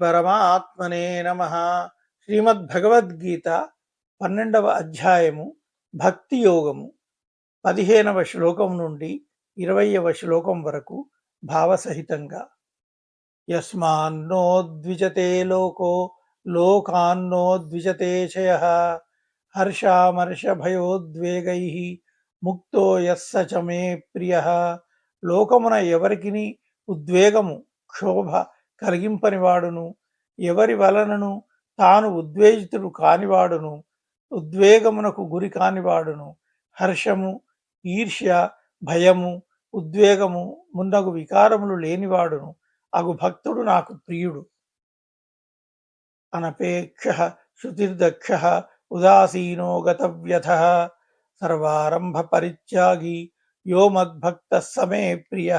పరమాత్మనే నమ. శ్రీమద్భగవద్గీత పన్నెండవ అధ్యాయము భక్తి యోగము పదిహేనవ శ్లోకం నుండి ఇరవయవ శ్లోకం వరకు భావసహితంగా. యస్మాన్నో ద్విజతే లోకో లోకాన్నో ద్విజతే చయ హర్షామర్షభయోద్వేగై ముక్తో యస్స చ మే ప్రియ. లోకమున ఎవరికిని ఉద్వేగము క్షోభ కలిగింపనివాడును. ఎవరి వలనను తాను ఉద్వేజితుడు కానివాడును ఉద్వేగమునకు గురి కానివాడును. హర్షము ఈర్ష్య భయము ఉద్వేగము మున్నగు వికారములు లేనివాడును. అగు భక్తుడు నాకు ప్రియుడు. అనపేక్ష శృతిర్దక్ష ఉదాసీనో గతవ్యథ సర్వారంభ పరిత్యాగి యో మద్భక్త సమే ప్రియ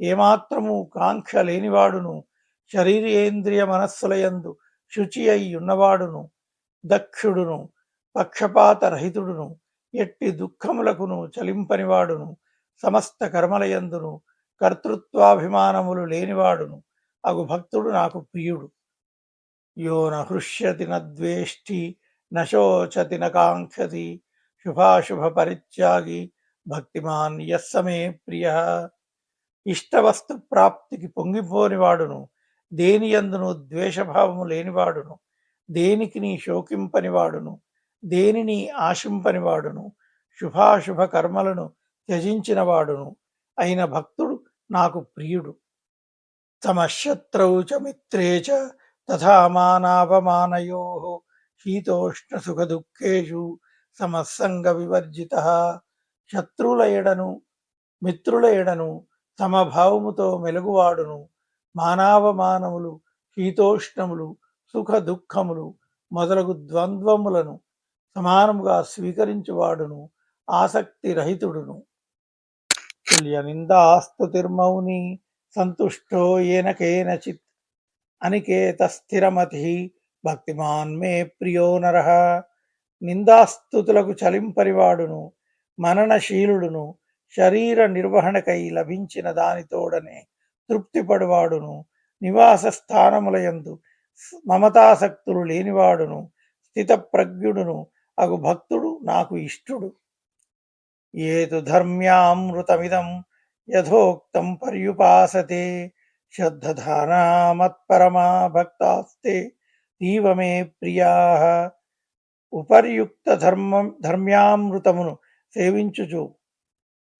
ఏమాత్రము కాంక్ష లేనివాడును శరీరేంద్రియ మనస్సులయందు శుచి అయి ఉన్నవాడును దక్షుడును పక్షపాత రహితుడును ఎట్టి దుఃఖములకును చలింపనివాడును సమస్త కర్మలయందును కర్తృత్వాభిమానములు లేనివాడును అగు భక్తుడు నాకు ప్రియుడు. యో నహృష్యతి నద్వేష్టి నశోచతి నకాంక్షతి శుభాశుభ పరిత్యాగి భక్తిమాన్ యస్సమే ప్రియ. ఇష్టవస్తు ప్రాప్తికి పొంగిపోనివాడును. దేని అందును ద్వేషభావము లేనివాడును. దేనికి నీ శోకింపనివాడును. దేనిని ఆశింపనివాడును. శుభాశుభ కర్మలను త్యజించినవాడును. అయిన భక్తుడు నాకు ప్రియుడు. సమశత్రౌ చ మిత్రే చ తథామానాపమానయో శీతోష్ణ సుఖ దుఃఖేషు సమస్సంగ వివర్జిత. శత్రువుల ఎడను మిత్రుల ఎడను తమ భావముతో మెలుగువాడును. మానవమానములు శీతోష్ణములు సుఖ దుఃఖములు మొదలగు ద్వంద్వములను సమానముగా స్వీకరించువాడును ఆసక్తి రహితుడును తుల్య నిందాస్తుతిర్మౌని సంతుష్టో ఏనకేనచిత్ అనికేత స్థిరమతి భక్తిమాన్ మే ప్రియో నర. నిందాస్తుతులకు చలింపరివాడును మననశీలుడును శరీర నిర్వహణకై లభించిన దానితోడనే తృప్తిపడువాడును. నివాస స్థానములయందు మమతాసక్తులు లేనివాడును. స్థితప్రజ్ఞుడును అగు భక్తుడు నాకు ఇష్టుడు. ఏతు ధర్మ్యామృతమిదం యథోక్తం పర్యుపాసతే. శ్రద్ధధానా మత్పరమా భక్తాస్తే తీవ మే ప్రియా. ఉపర్యుక్త ధర్మం ధర్మ్యామృతమును సేవించుచు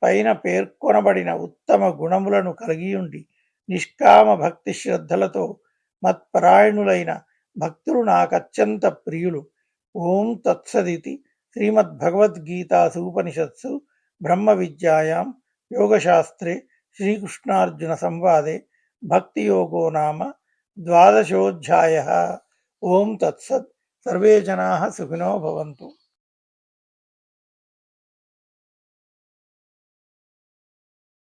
పైన పేర్కొనబడిన ఉత్తమ గుణములను కలిగియుండి నిష్కామ భక్తి శ్రద్ధలతో మత్పరాయణులైన భక్తులు నాకత్యంత ప్రియులు. ఓం తత్సదితి శ్రీమద్భగవద్గీతాసూపనిషత్సు బ్రహ్మ విద్యాయాం యోగశాస్త్రే శ్రీకృష్ణార్జున సంవాదే భక్తియోగో నామ ద్వాదశోధ్యాయ. ఓం తత్సత్. సర్వే జనా సుఖినో భవంతు.